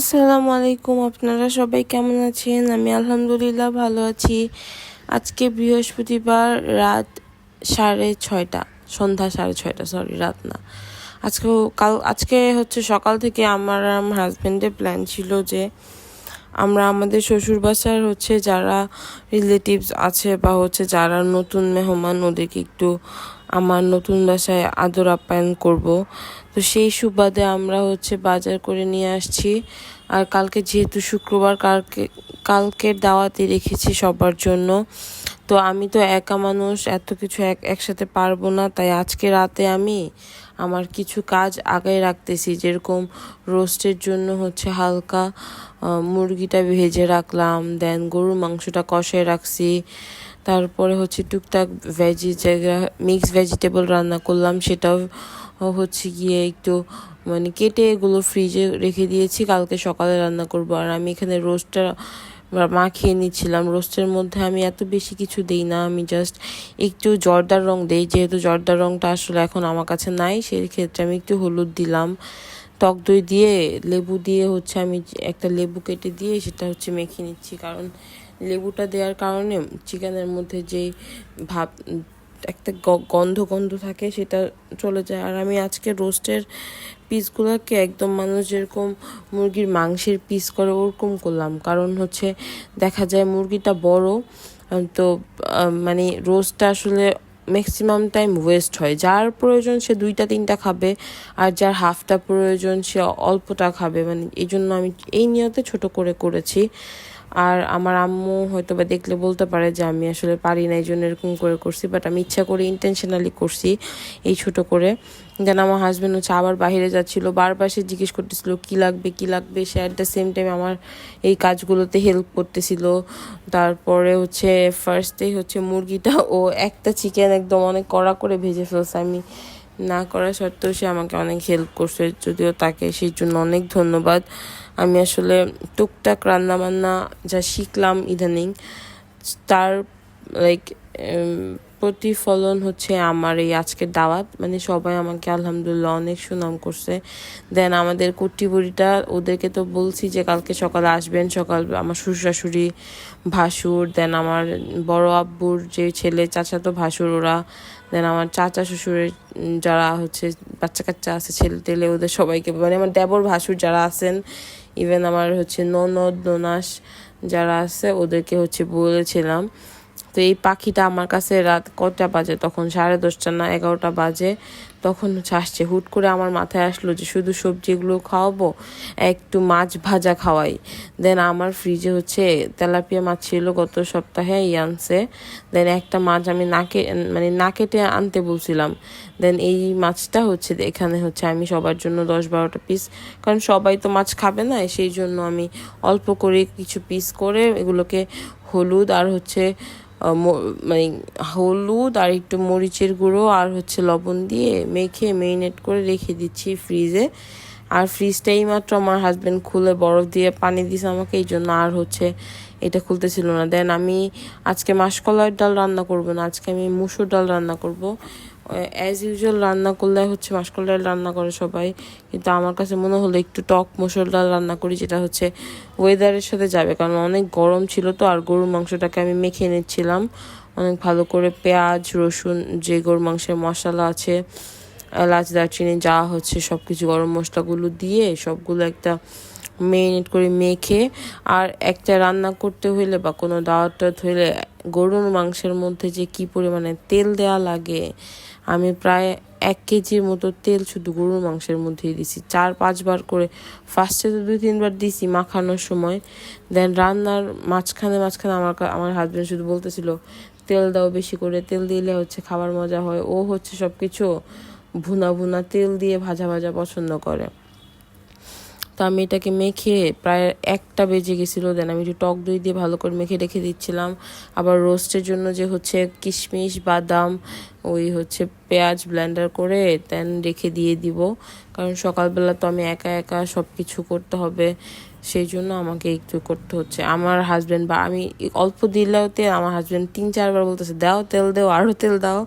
আসসালামু আলাইকুম, আপনারা সবাই কেমন আছেন? আমি আলহামদুলিল্লাহ ভালো আছি। আজকে বৃহস্পতিবার রাত সাড়ে ছয়টা, সন্ধ্যা সাড়ে ছয়টা সরি রাত না। আজকে কাল, আজকে হচ্ছে সকাল থেকে আমার আমার হাজব্যান্ডের প্ল্যান ছিল যে আমরা আমাদের শ্বশুর বাসার হচ্ছে যারা রিলেটিভস আছে বা হচ্ছে যারা নতুন মেহমান ওদেরকে একটু আমার নতুন বাসায় আদর আপ্যায়ন করব। তো সেই সুবাদে আমরা হচ্ছে বাজার করে নিয়ে আসছি। আর কালকে যেহেতু শুক্রবার, কালকে, কালকের দাওয়াতে রেখেছি সবার জন্য। তো আমি তো একা মানুষ, এত কিছু এক, একসাথে পারব না। তাই আজকে রাতে আমি আমার কিছু কাজ আগে রাখতেছি। যেরকম রোস্টের জন্য হচ্ছে হালকা মুরগিটা ভেজে রাখলাম, দেন গরুর মাংসটা কষায় রাখছি। তারপরে হচ্ছে টুকটাক ভেজি জায়গা মিক্স ভেজিটেবল রান্না করলাম। সেটাও হচ্ছে গিয়ে একটু মানে কেটে এগুলো ফ্রিজে রেখে দিয়েছি। কালকে সকালে রান্না করব। আর আমি এখানে রোস্টটা মাখিয়ে নিচ্ছিলাম। রোস্টের মধ্যে আমি এত বেশি কিছু দিই না, আমি জাস্ট একটু জর্দার রং দিই। যেহেতু জর্দার রংটা আসলে এখন আমার কাছে নাই সেই ক্ষেত্রে আমি একটু হলুদ দিলাম। টক দই দিয়ে, লেবু দিয়ে হচ্ছে আমি একটা লেবু কেটে দিয়ে সেটা হচ্ছে মেখে নিচ্ছি। কারণ লেবুটা দেওয়ার কারণে চিকেনের মধ্যে যে ভাব একটা গন্ধ গন্ধ থাকে, সেটা চলে যায়। আর আমি আজকে রোস্টের পিসগুলোকে একদম মানুষ যেরকম মুরগির মাংসের পিস করে, ওরকম করলাম। কারণ হচ্ছে দেখা যায় মুরগিটা বড় তো মানে রোস্টটা আসলে ম্যাক্সিমাম টাইম ওয়েস্ট হয়। যার প্রয়োজন সে দুইটা, তিনটা খাবে, আর যার হাফটা প্রয়োজন সে অল্পটা খাবে। মানে এই জন্য আমি এই নিয়তে ছোট করে করেছি। আর আমার আম্মু হয়তো বা দেখলে বলতে পারে যে আমি আসলে পারি না এই জন্য এরকম করে করছি বাট আমি ইচ্ছা করে ইন্টেনশনালি করছি এই ছোট করে। দেন আমার হাজব্যান্ড হচ্ছে আবার বাহিরে যাচ্ছিল, বারবার সে জিজ্ঞেস করতেছিল, কি লাগবে কি লাগবে? সে অ্যাট দ্য সেম টাইম আমার এই কাজগুলোতে হেল্প করতেছিল। তারপরে হচ্ছে ফার্স্টেই হচ্ছে মুরগিটা, ও একটা চিকেন একদম অনেক কড়া করে ভেজে ফেলছে। আমি না করা সত্ত্বেও সে আমাকে অনেক হেল্প করছে। যদিও তাকে সেই জন্য অনেক ধন্যবাদ। আমি আসলে টুকটাক রান্নাবান্না যা শিখলাম ইদানিং, তার লাইক প্রতিফলন হচ্ছে আমার এই আজকের দাওয়াত। মানে সবাই আমাকে আলহামদুলিল্লাহ অনেক সুনাম করছে। দেন আমাদের কুটি বুড়িটা, ওদেরকে তো বলছি যে কালকে সকালে আসবেন, সকাল আমার শ্বশুর শাশুড়ি ভাসুর দেন আমার বড় আব্বুর যে ছেলে চাচাতো ভাসুর ওরা। দেন আমার চাচা শ্বশুরের যারা হচ্ছে বাচ্চা কাচ্চা আছে, ছেলে টেলে ওদের সবাইকে মানে আমার দেবর ভাসুর যারা আছেন ইভেন আমার হচ্ছে ননদ, ননাস যারা আছে, ওদেরকে হচ্ছে বলেছিলাম। তো এই পাখিটা আমার কাছে রাত কটা বাজে? তখন সাড়ে দশটা না এগারোটা বাজে। তখন আসছে, হুট করে আমার মাথায় আসলো যে শুধু সবজিগুলো খাওয়াবো, একটু মাছ ভাজা খাওয়াই। দেন আমার ফ্রিজে হচ্ছে তেলাপিয়া মাছ ছিল গত সপ্তাহে আনছে। দেন একটা মাছ আমি নাকে মানে না কেটে আনতে বলছিলাম। দেন এই মাছটা হচ্ছে, এখানে হচ্ছে আমি সবার জন্য দশ বারোটা পিস কারণ সবাই তো মাছ খাবে না, সেই জন্য আমি অল্প করে কিছু পিস করে এগুলোকে হলুদ আর হচ্ছে মানে হলুদ আর একটু মরিচের গুঁড়ো আর হচ্ছে লবণ দিয়ে মেখে মেরিনেট করে রেখে দিচ্ছি ফ্রিজে আর ফ্রিজটাই মাত্র আমার হাজব্যান্ড খুলে বরফ দিয়ে পানি দিছে আমাকে, এই জন্য আর হচ্ছে এটা খুলতে ছিল না। দেন আমি আজকে মাসকলাইয়ের ডাল রান্না করব না, আজকে আমি মুসুর ডাল রান্না করব। অ্যাজ ইউজুয়াল রান্না করলে হচ্ছে মাসকল ডাল রান্না করে সবাই। কিন্তু আমার কাছে মনে হলো একটু টক ডাল রান্না করি, যেটা হচ্ছে ওয়েদারের সাথে যাবে। কারণ অনেক গরম ছিল তো, আর গরুর মাংসটাকে আমি মেখে নিচ্ছিলাম। অনেক ভালো করে পেঁয়াজ, রসুন, যে গরুর মাংসের মশলা আছে, এলাচ, দারচিনি, যা হচ্ছে সব কিছু গরম মশলাগুলো দিয়ে সবগুলো একটা মেরিনেট করে মেখে, আর একটা রান্না করতে হইলে বা কোনো দাওয়াত হইলে গরুর মাংসের মধ্যে যে কি পরিমাণে তেল দেওয়া লাগে, আমি প্রায় এক কেজির মতো তেল শুধু গরুর মাংসের মধ্যেই দিছি। চার, পাঁচবার করে ফার্স্টে তো দুই, তিনবার দিছি মাখানোর সময়। দেন রান্নার মাঝখানে মাঝখানে আমার আমার হাজব্যান্ড শুধু বলতেছিল, তেল দাও বেশি করে, তেল দিলে হচ্ছে খাবার মজা হয়। ও হচ্ছে সব কিছু ভুনা ভুনা তেল দিয়ে ভাজা ভাজা পছন্দ করে। তো আমি এটাকে মেখে প্রায় একটা বেজে গেছিল দেন আমি একটু টক দই দিয়ে ভালো করে মেখে রেখে দিচ্ছিলাম। আবার রোস্টের জন্য যে হচ্ছে কিশমিশ, বাদাম ওই হচ্ছে পেঁয়াজ ব্লেন্ডার করে দেন রেখে দিয়ে দিব। কারণ সকালবেলা তো আমি একা একা সব কিছু করতে হবে, সেই জন্য আমাকে একটু করতে হচ্ছে। আমার হাজব্যান্ড বা আমি অল্প দিলেও তেল আমার হাজব্যান্ড তিন চারবার বলতেছে, দাও তেল দাও আরও তেল দাও।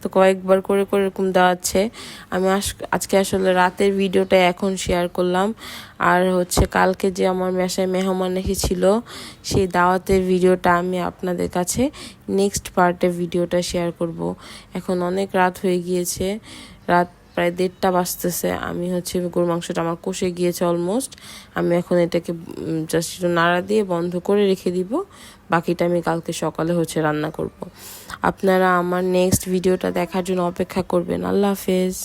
তো কয়েকবার করে করে এরকম দেওয়াচ্ছে। আমি আজকে আসলে রাতের ভিডিওটা এখন শেয়ার করলাম। আর হচ্ছে কালকে যে আমার মেশায় মেহমান এসেছিল, সেই দাওয়াতের ভিডিওটা আমি আপনাদের কাছে নেক্সট পার্টে ভিডিওটা শেয়ার করব। এখন অনেক রাত হয়ে গিয়েছে, রাত প্রায় দেড়টা বাজতেছে। আমি হচ্ছে গরু মাংসটা আমার কষে গিয়েছে অলমোস্ট আমি এখন এটাকে জাস্ট একটু নাড়া দিয়ে বন্ধ করে রেখে দিব। বাকিটা আমি কালকে সকালে হচ্ছে রান্না করব। আপনারা আমার নেক্সট ভিডিওটা দেখার জন্য অপেক্ষা করবেন। আল্লাহ হাফেজ।